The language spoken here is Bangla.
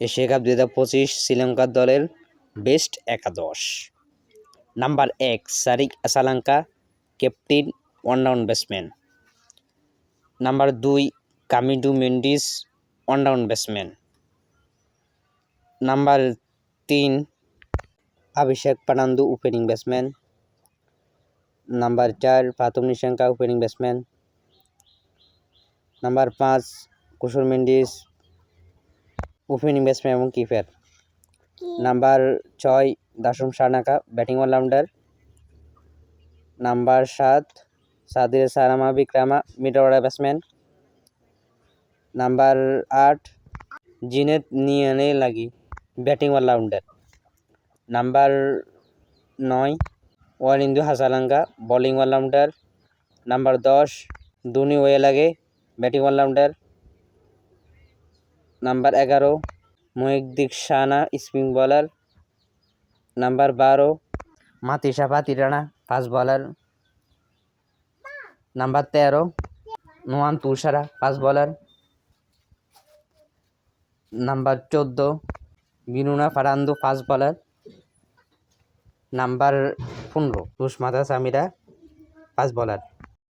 এশিয়া কাপ দুই হাজার পঁচিশ শ্রীলঙ্কার দলের বেস্ট একাদশ। নাম্বার এক Charith Asalanka captain one down batsman. Number দুই, Kamindu Mendis one down batsman. Number তিন Avishka Fernando, opening batsman. Number চার Pathum Nissanka, opening batsman. Number পাঁচ, কুশল মেন্ডিস ওপেনিং ব্যাটসম্যান এবং কিপার নাম্বার ছয় Dasun Shanaka batting allrounder. Number সাত Sadeera Samarawickrama middle order batsman. Number আট জিনেত নিয়ানে লাগি ব্যাটিং অলরাউন্ডার। নাম্বার নয় Wanindu Hasaranga bowling allrounder. Number দশ দুনি ওয়ে লাগে ব্যাটিং অলরাউন্ডার। নাম্বার এগারো মহিদ্দিক শানা স্পিন বলার। নাম্বার বারো, মাতিসা পাতি পাতিরানা, ফাস্ট বলার। নাম্বার তেরো, নোয়ান তুষারা, ফাস্ট বলার। নাম্বার চোদ্দ বিনুনা ফারান্দু, ফাস্ট বলার। নাম্বার পনেরো তুষমাতা সামিরা, ফাস্ট বলার।